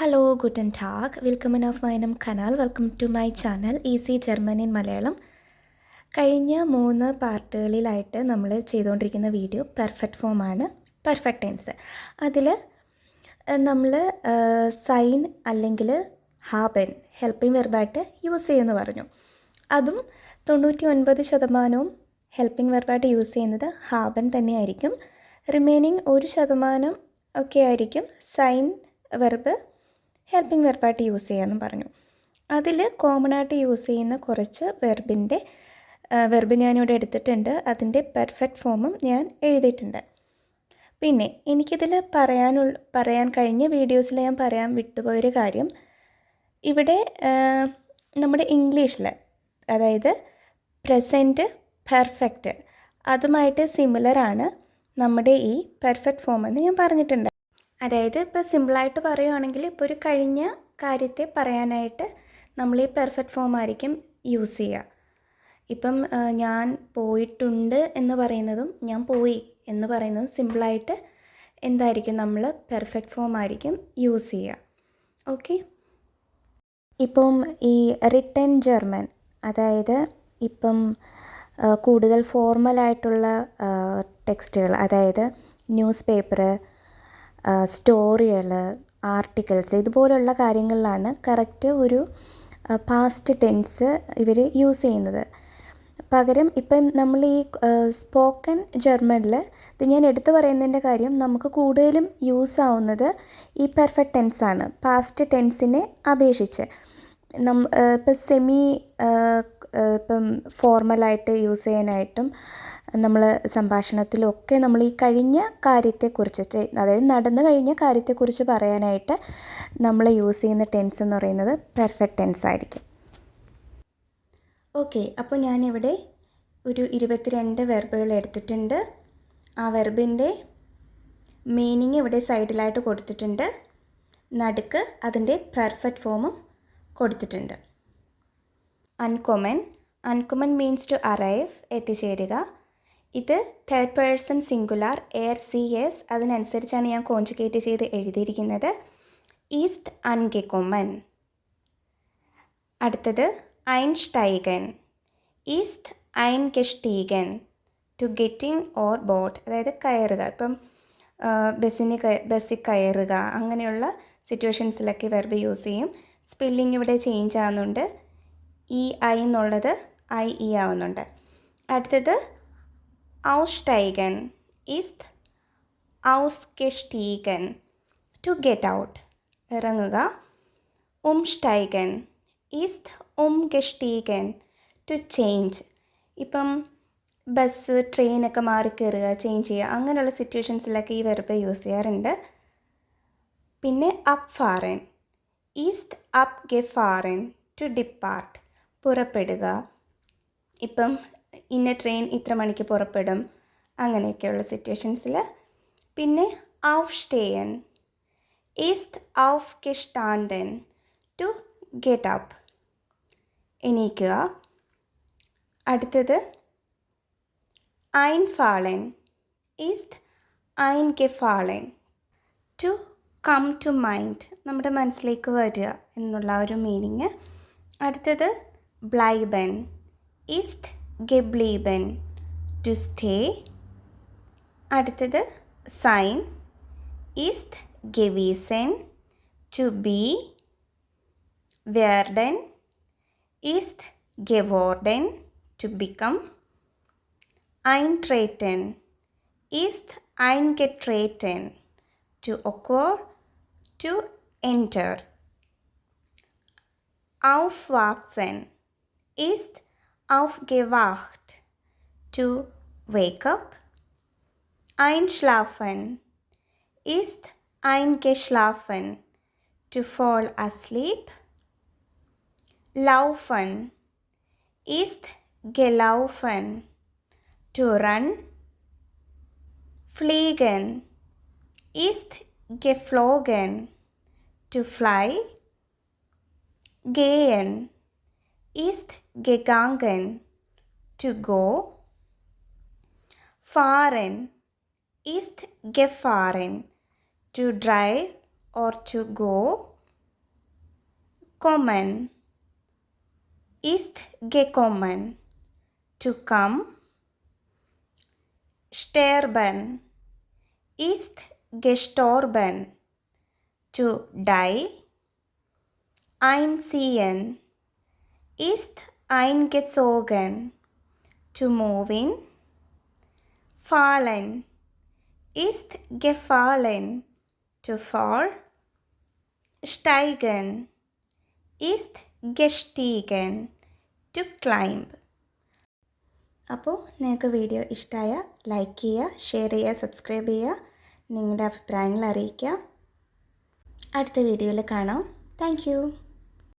Hello ഗുഡൻ ടാഗ് welcome in of മൈനം canal welcome to my channel easy German in Malayalam കഴിഞ്ഞ മൂന്ന് പാർട്ടുകളിലായിട്ട് നമ്മൾ ചെയ്തുകൊണ്ടിരിക്കുന്ന വീഡിയോ പെർഫെക്റ്റ് ഫോമാണ് പെർഫെക്റ്റ് ടെൻസ് അതിൽ നമ്മൾ സൈൻ അല്ലെങ്കിൽ ഹാബൻ ഹെൽപ്പിംഗ് വെർബായിട്ട് യൂസ് ചെയ്യുമെന്ന് പറഞ്ഞു. അതും തൊണ്ണൂറ്റി ഒൻപത് ശതമാനവും ഹെൽപ്പിംഗ് വെർബായിട്ട് യൂസ് ചെയ്യുന്നത് ഹാബൻ തന്നെയായിരിക്കും. റിമൈനിങ് ഒരു ശതമാനം ഒക്കെ ആയിരിക്കും സൈൻ വെർബ് ഹെൽപ്പിംഗ് വെർബായിട്ട് യൂസ് ചെയ്യാമെന്നും പറഞ്ഞു. അതിൽ കോമൺ ആയിട്ട് യൂസ് ചെയ്യുന്ന കുറച്ച് വെർബിന്റെ വെർബ് ഞാനിവിടെ എടുത്തിട്ടുണ്ട്. അതിന്റെ പെർഫെക്റ്റ് ഫോമും ഞാൻ എഴുതിയിട്ടുണ്ട്. പിന്നെ എനിക്കിതിൽ പറയാനുള്ള പറയാൻ കഴിഞ്ഞ വീഡിയോസിൽ ഞാൻ പറയാൻ വിട്ടുപോയൊരു കാര്യം. ഇവിടെ നമ്മുടെ ഇംഗ്ലീഷിൽ അതായത് പ്രസന്റ് പെർഫെക്റ്റ് അതുമായിട്ട് സിമിലറാണ് നമ്മുടെ ഈ പെർഫെക്റ്റ് ഫോം എന്ന് ഞാൻ പറഞ്ഞിട്ടുണ്ട്. അതായത് ഇപ്പോൾ സിമ്പിളായിട്ട് പറയുവാണെങ്കിൽ ഇപ്പോൾ ഒരു കഴിഞ്ഞ കാര്യത്തെ പറയാനായിട്ട് നമ്മൾ ഈ പെർഫെക്റ്റ് ഫോം ആയിരിക്കും യൂസ് ചെയ്യുക. ഇപ്പം ഞാൻ പോയിട്ടുണ്ട് എന്ന് പറയുന്നതും ഞാൻ പോയി എന്ന് പറയുന്നതും സിമ്പിളായിട്ട് എന്തായിരിക്കും നമ്മൾ പെർഫെക്റ്റ് ഫോം ആയിരിക്കും യൂസ് ചെയ്യുക. ഓക്കെ? ഇപ്പം ഈ റിട്ടേൺ ജർമ്മൻ അതായത് ഇപ്പം കൂടുതൽ ഫോർമലായിട്ടുള്ള ടെക്സ്റ്റുകൾ അതായത് ന്യൂസ് പേപ്പർ സ്റ്റോറികൾ ആർട്ടിക്കിൾസ് ഇതുപോലുള്ള കാര്യങ്ങളിലാണ് കറക്റ്റ് ഒരു പാസ്റ്റ് ടെൻസ് ഇവർ യൂസ് ചെയ്യുന്നത്. പകരം ഇപ്പം നമ്മൾ ഈ സ്പോക്കൺ ജർമ്മനിൽ ഇത് ഞാൻ എടുത്തു പറയുന്നതിന്റെ കാര്യം നമുക്ക് കൂടുതലും യൂസ് ആവുന്നത് ഈ പെർഫെക്റ്റ് ടെൻസാണ് പാസ്റ്റ് ടെൻസിനെ അപേക്ഷിച്ച്. നം ഇപ്പം സെമി ഇപ്പം ഫോർമലായിട്ട് യൂസ് ചെയ്യാനായിട്ടും നമ്മൾ സംഭാഷണത്തിലൊക്കെ നമ്മൾ ഈ കഴിഞ്ഞ കാര്യത്തെക്കുറിച്ച് അതായത് നടന്നു കഴിഞ്ഞ കാര്യത്തെക്കുറിച്ച് പറയാനായിട്ട് നമ്മൾ യൂസ് ചെയ്യുന്ന ടെൻസ് എന്ന് പറയുന്നത് പെർഫെക്റ്റ് ടെൻസ് ആയിരിക്കും. ഓക്കെ അപ്പോൾ ഞാനിവിടെ ഒരു ഇരുപത്തിരണ്ട് വെർബുകൾ എടുത്തിട്ടുണ്ട്. ആ വെർബിന്റെ മീനിങ് ഇവിടെ സൈഡിലായിട്ട് കൊടുത്തിട്ടുണ്ട്. നടുക്ക് അതിന്റെ പെർഫെക്റ്റ് ഫോമും കൊടുത്തിട്ടുണ്ട്. അൺകോമൻ അൺകൊമൻ മീൻസ് ടു അറൈവ് എത്തിച്ചേരുക. ഇത് തേർഡ് പേഴ്സൺ സിംഗുലാർ എയർ സി എസ് അതിനനുസരിച്ചാണ് ഞാൻ കോൺജുഗേറ്റ് ചെയ്ത് എഴുതിയിരിക്കുന്നത്. ഈസ്റ്റ് അൻകെക്കൊമൻ അടുത്തത് ഐൻസ്റ്റൈഗൻ ഈസ്റ്റ് ഐൻ ഗെസ്റ്റീഗൻ ടു ഗെറ്റിംഗ് ഓർ ബോട്ട് അതായത് കയറുക. ഇപ്പം ബസ്സിന് ബസ്സിൽ കയറുക. അങ്ങനെയുള്ള സിറ്റുവേഷൻസിലൊക്കെ വെർബ് യൂസ് ചെയ്യും. സ്പെല്ലിംഗ് ഇവിടെ ചേഞ്ച് ആവുന്നുണ്ട്. ഇ ഐ എന്നുള്ളത് ഐ ഇ ആവുന്നുണ്ട്. അടുത്തത് ഔസ്റ്റൈഗൻ ഈസ്റ്റ് ഔസ്കെസ്റ്റീഗൻ ടു ഗെറ്റ് ഔട്ട് ഇറങ്ങുക. ഉംസ്റ്റൈഗൻ ഈസ്റ്റ് ഉം ഗെസ്റ്റീഗൻ ടു ചേഞ്ച് ഇപ്പം ബസ് ട്രെയിനൊക്കെ മാറി കയറുക ചേഞ്ച് ചെയ്യുക അങ്ങനെയുള്ള സിറ്റുവേഷൻസിലൊക്കെ ഈ വെറുപ്പ് യൂസ് ചെയ്യാറുണ്ട്. പിന്നെ അപ്പ് ഫാറൻ ഈസ്റ്റ് അപ്പ് ഗെഫാറൻ ടു ഡിപ്പാർട്ട്. പുറപ്പെടുക. ഇപ്പം ഇന്ന ട്രെയിൻ ഇത്ര മണിക്ക് പുറപ്പെടും. അങ്ങനെയൊക്കെയുള്ള സിറ്റുവേഷൻസിൽ പിന്നെ ഈസ്റ്റ് ഔഫ് ഗെസ്റ്റാൻഡൻ ടു ഗെറ്റ് അപ്പ് എണീക്കുക. അടുത്തത് ഈസ്റ്റ് ഐൻ ഗെഫാളൻ ടു കം ടു മൈൻഡ് നമ്മുടെ മനസ്സിലേക്ക് വരിക എന്നുള്ള ഒരു മീനിങ് അടുത്തത് ബ്ലൈബൻ ഈസ്റ്റ് ഗെബ്ലീബൻ ടു സ്റ്റേ അടുത്തത് sign east ഗെവീസൻ to B വേർഡൻ east ഗെവോർഡൻ to become Ain ട്രേറ്റൻ east Ain ഗെട്രേറ്റൻ to occur to enter aufwachsen Ist aufgewacht. To wake up. Einschlafen. Ist eingeschlafen. To fall asleep. Laufen. Ist gelaufen. To run. Fliegen. Ist geflogen. To fly. Gehen ist gegangen to go. Fahren ist gefahren to drive or to go. Kommen ist gekommen to come. Sterben. Ist gestorben. To die. Einziehen ist eingezogen to move in fallen ist gefallen to fall steigen ist gestiegen to climb അപ്പോൾ നിങ്ങൾക്ക് video ഇഷ്ടമായ like ചെയ്യുക share ചെയ്യുക subscribe ചെയ്യുക നിങ്ങളുടെ അഭിപ്രായങ്ങൾ അറിയിക്കുക. അടുത്ത വീഡിയോയിൽ കാണാം. താങ്ക്